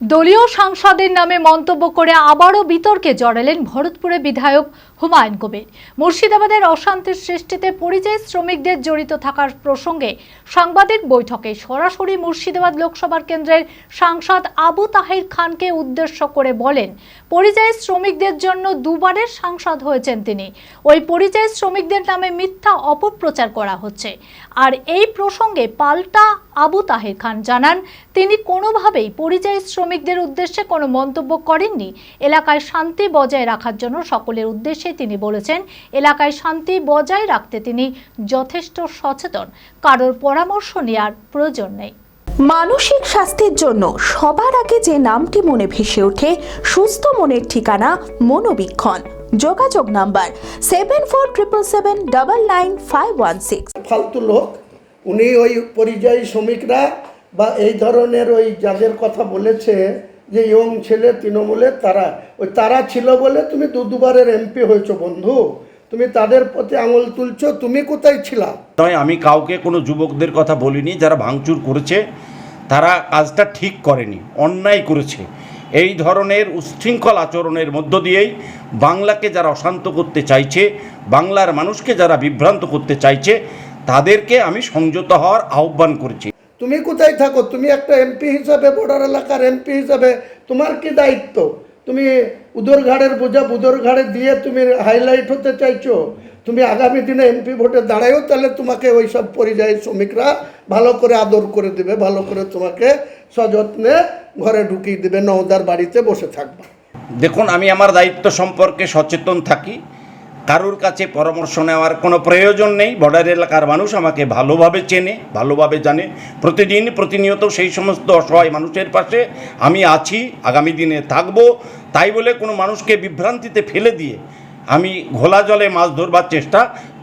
দলীয় সাংসদের নামে মন্তব্য করে আবারও বিতর্কে জড়ালেন ভরতপুরে বিধায়ক হুমায়ুন কবির। মুর্শিদাবাদের অশান্তির সৃষ্টিতে পরিযায়ী শ্রমিকদের জড়িত থাকার প্রসঙ্গে সাংবাদিক বৈঠকে সরাসরি মুর্শিদাবাদ লোকসভার কেন্দ্রের সাংসদ আবু তাহির খানকে উদ্দেশ্য করে বলেন, পরিযায়ী শ্রমিকদের জন্য দুবারের সাংসদ হয়েছেন তিনি। ওই পরিযায়ী শ্রমিকদের নামে মিথ্যা অপপ্রচার করা হচ্ছে। আর এই প্রসঙ্গে পাল্টা আবু তাহের খান জানান তিনি কোনোভাবেই পরিযায়ী শ্রমিকদের উদ্দেশ্যে কোনো মন্তব্য করেননি। এলাকায় শান্তি বজায় রাখার জন্য সকলের উদ্দেশ্যে তিনি বলেছেন এলাকায় শান্তি বজায় রাখতে তিনি যথেষ্ট সচেতন। কারোর পরামর্শ নেওয়ার প্রয়োজন নেই। মানসিক স্বাস্থ্যের জন্য সবার আগে যে নামটি মনে ভেসে ওঠে সুস্থ মনের ঠিকানা মনোবীক্ষণ। যোগাযোগ number seven four triple seven double nine five one six ফালতু লোক উনি ওই পরিযায়ী শ্রমিকরা বা এই ধরনের ওই যাদের কথা বলেছে যে ইয়ং ছেলে তৃণমূলের তারা, ওই তারা ছিল বলে তুমি দু দুবারের এমপি হয়েছো বন্ধু, তুমি তাদের প্রতি আঙুল তুলছো, তুমি কোথায় ছিলা? নয়, আমি কাউকে কোনো যুবকদের কথা বলিনি, যারা ভাঙচুর করেছে, তারা কাজটা ঠিক করেনি, অন্যায় করেছে। এই ধরনের উচ্ছৃঙ্খল আচরণের মধ্য দিয়েই বাংলাকে যারা অশান্ত করতে চাইছে, বাংলার মানুষকে যারা বিভ্রান্ত করতে চাইছে তাদেরকে আমি সংযত হওয়ার আহ্বান করেছি। তুমি কোথায় থাকো? তুমি একটা এমপি হিসাবে বর্ডার এলাকার এমপি হিসাবে তোমার কি দায়িত্ব? তুমি উদরঘাড়ের বোঝা উদরঘাড়ে দিয়ে তুমি হাইলাইট হতে চাইছো। তুমি আগামী দিনে এমপি ভোটে দাঁড়ায়ও তাহলে তোমাকে ওই সব পরিযায়ী শ্রমিকরা ভালো করে আদর করে দেবে ভালো করে তোমাকে সযত্নে ঘরে ঢুকিয়ে দেবে নওদার বাড়িতে বসে থাকবা। দেখুন আমি আমার দায়িত্ব সম্পর্কে সচেতন থাকি। কারোর কাছে পরামর্শ নেওয়ার কোনো প্রয়োজন নেই। বর্ডার এলাকার মানুষ আমাকে ভালোভাবে চেনে, ভালোভাবে জানে। প্রতিদিন প্রতিনিয়ত সেই সমস্ত অসহায় মানুষের পাশে আমি আছি, আগামী দিনে থাকব। তাই বলে কোনো মানুষকে বিভ্রান্তিতে ফেলে দিয়ে আমি ঘোলা জলে মাছ ধরবার চেষ্টা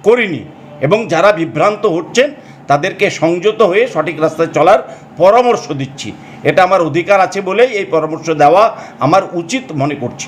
করিনি এবং যারা বিভ্রান্ত হচ্ছেন, তাদেরকে সংযত হয়ে সঠিক রাস্তায় চলার পরামর্শ দিচ্ছি। এটা আমার অধিকার আছে বলেই এই পরামর্শ দেওয়া আমার উচিত মনে করছি।